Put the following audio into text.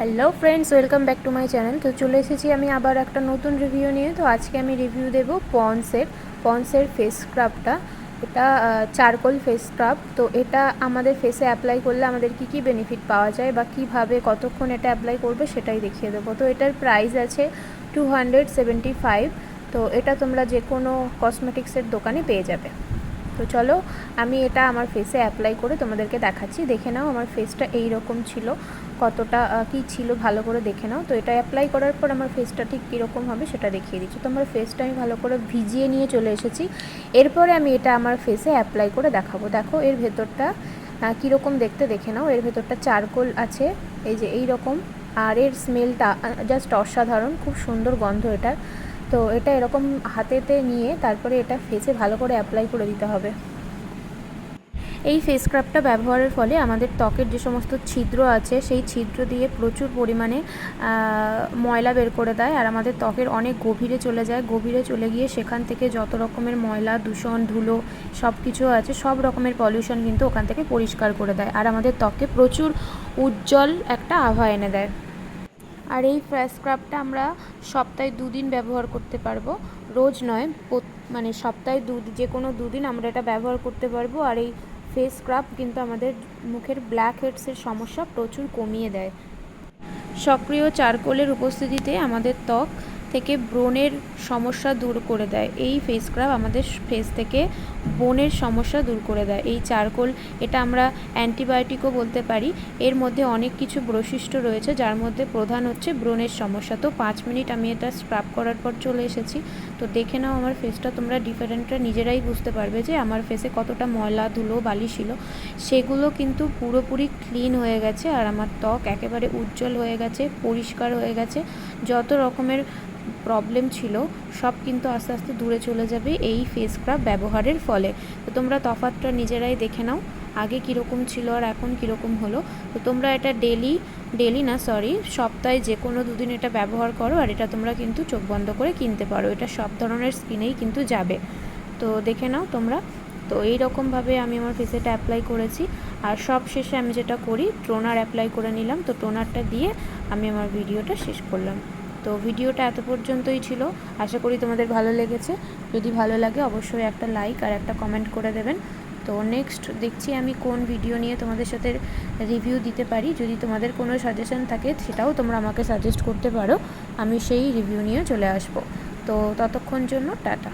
Hello friends, welcome back to my channel. তো চলে এসেছি আমি আবার একটা নতুন রিভিউ নিয়ে। তো আজকে আমি রিভিউ দেবো পন্সের পন্সের ফেস স্ক্রাবটা। এটা চারকোল ফেস স্ক্রাব। তো এটা আমাদের ফেসে অ্যাপ্লাই করলে আমাদের কি কি বেনিফিট পাওয়া যায় বা কীভাবে কতক্ষণ এটা অ্যাপ্লাই করবে সেটাই দেখিয়ে দেবো। তো এটার প্রাইস আছে টু হান্ড্রেড সেভেন্টি ফাইভ তো এটা তোমরা যে কোনো কসমেটিক্সের দোকানে পেয়ে যাবে। তো চলো, আমি এটা আমার ফেসে অ্যাপ্লাই করে তোমাদেরকে দেখাচ্ছি। দেখে নাও আমার ফেসটা এই রকম ছিল, কতটা কী ছিল ভালো করে দেখে নাও। তো এটা অ্যাপ্লাই করার পর আমার ফেসটা ঠিক কীরকম হবে সেটা দেখিয়ে দিচ্ছি। তো আমার ফেসটা আমি ভালো করে ভিজিয়ে নিয়ে চলে এসেছি। এরপরে আমি এটা আমার ফেসে অ্যাপ্লাই করে দেখাবো। দেখো, এর ভেতরটা কীরকম দেখতে দেখে নাও। এর ভেতরটা চারকোল আছে, এই যে এই রকম আর এর স্মেলটা জাস্ট অসাধারণ, খুব সুন্দর গন্ধ এটার। তো এটা এরকম হাতেতে নিয়ে তারপরে এটা ফেসে ভালো করে অ্যাপ্লাই করে দিতে হবে। এই ফেস স্ক্রাবটা ব্যবহারের ফলে আমাদের ত্বকের যে সমস্ত ছিদ্র আছে, সেই ছিদ্র দিয়ে প্রচুর পরিমাণে ময়লা বের করে দেয় আর আমাদের ত্বকের অনেক গভীরে চলে যায়। গভীরে চলে গিয়ে সেখান থেকে যত রকমের ময়লা, দূষণ, ধুলো সব কিছু আছে, সব রকমের পলিউশন কিন্তু ওখান থেকে পরিষ্কার করে দেয়। আর আমাদের ত্বকে প্রচুর উজ্জ্বল একটা আভা এনে দেয়। আর এই ফেস স্ক্রাবটা আমরা সপ্তাহে দুদিন ব্যবহার করতে পারব। রোজ নয় মানে সপ্তাহে দু, যে কোনো দুদিন আমরা এটা ব্যবহার করতে পারব। আর এই ফেস স্ক্রাব কিন্তু আমাদের মুখের ব্ল্যাক হেডসের সমস্যা প্রচুর কমিয়ে দেয়। সক্রিয় চারকোলের উপস্থিতিতে আমাদের ত্বক থেকে ব্রণের সমস্যা দূর করে দেয়। এই ফেস স্ক্রাব আমাদের ফেস থেকে ব্রণের সমস্যা দূর করে দেয়। এই চারকোল, এটা আমরা অ্যান্টিবায়োটিকও বলতে পারি। এর মধ্যে অনেক কিছু বৈশিষ্ট্য রয়েছে, যার মধ্যে প্রধান হচ্ছে ব্রণের সমস্যা। তো পাঁচ মিনিট আমি এটা স্ক্রাব করার পর চলে এসেছি। তো দেখে নাও আমার ফেসটা তোমরা ডিফারেন্টটা নিজেরাই বুঝতে পারবে যে আমার ফেসে কতটা ময়লা, ধুলো, বালি ছিল। সেগুলো কিন্তু পুরোপুরি ক্লিন হয়ে গেছে আর আমার ত্বক একেবারে উজ্জ্বল হয়ে গেছে, পরিষ্কার হয়ে গেছে। যত রকমের প্রবলেম ছিল, সব কিন্তু আস্তে আস্তে দূরে চলে যাবে এই ফেস স্ক্রাব ব্যবহারের ফলে। তো তোমরা তফাৎটা নিজেরাই দেখে নাও, আগে কীরকম ছিল আর এখন কীরকম হলো। তো তোমরা এটা ডেলি ডেলি না সরি সপ্তাহে যে কোনো দুদিন এটা ব্যবহার করো আর এটা তোমরা কিন্তু চোখ বন্ধ করে কিনতে পারো। এটা সব ধরনের স্কিনেই কিন্তু যাবে। তো দেখে নাও তোমরা। তো এই রকমভাবে আমি আমার ফেসেটা অ্যাপ্লাই করেছি। আর সব শেষে আমি যেটা করি টোনার অ্যাপ্লাই করে নিলাম। তো টোনারটা দিয়ে আমি আমার ভিডিওটা শেষ করলাম। তো ভিডিওটা এত পর্যন্তই ছিল। আশা করি তোমাদের ভালো লেগেছে। যদি ভালো লাগে অবশ্যই একটা লাইক আর একটা কমেন্ট করে দেবেন। তো নেক্সট দেখছি আমি কোন ভিডিও নিয়ে তোমাদের সাথে রিভিউ দিতে পারি। যদি তোমাদের কোনো সাজেশন থাকে, সেটাও তোমরা আমাকে সাজেস্ট করতে পারো। আমি সেই রিভিউ নিয়ে চলে আসব। তো ততক্ষণ জন্য টাটা।